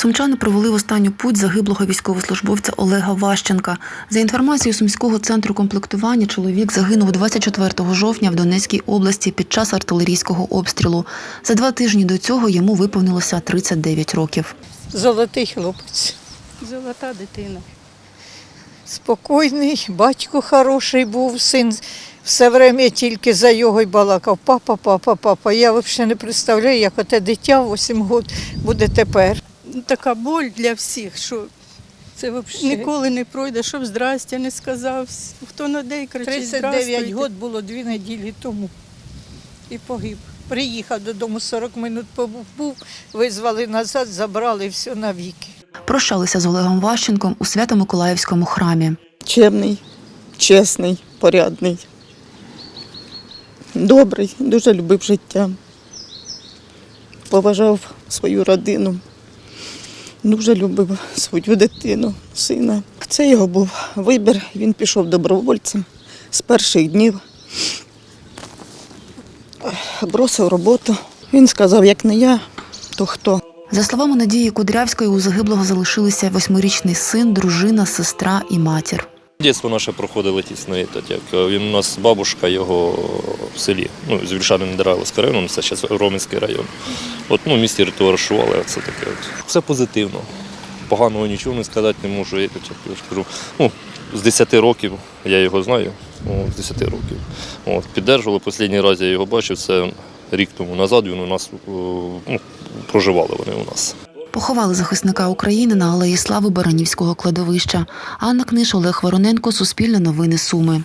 Сумчани провели в останню путь загиблого військовослужбовця Олега Ващенка. За інформацією Сумського центру комплектування, чоловік загинув 24 жовтня в Донецькій області під час артилерійського обстрілу. За два тижні до цього йому виповнилося 39 років. Золотий хлопець. Золота дитина. Спокійний, батько хороший був, син все время тільки за його й балакав. Папа, папа, папа. Я взагалі не представляю, як оте дитя 8 років буде тепер. Така боль для всіх, що Це взагалі. ніколи не пройде, щоб здрастя не сказав. Хто на день кричить 39 років було дві неділі тому. І погиб. Приїхав додому 40 минут побув, був, визвали назад, забрали все навіки. Прощалися з Олегом Ващенком у Свято-Миколаївському храмі. чемний, чесний, порядний, добрий, дуже любив життя, поважав свою родину, дуже любив свою дитину, сина. Це його був вибір. Він пішов добровольцем з перших днів. Бросив роботу. Він сказав, як не я, то хто? За словами Надії Кудрявської, у загиблого залишилися восьмирічний син, дружина, сестра і матір. Дійство наше проходило тісно. так як е, Він у нас бабушка його в селі. Ну, з Вільшани Недерайловського району, це зараз Ромінський район. От ну, місті а це таке. От. Все позитивно. Поганого нічого не сказати не можу. Я, так, я кажу, ну, з 10 років я його знаю. О, з 10 років. От, піддержували. Останній раз я його бачив, це рік тому назад. Він у нас ну, проживали вони у нас. Поховали захисника України на алеї Слави Баранівського кладовища. Анна Книж, Олег Вороненко, Суспільне новини Суми.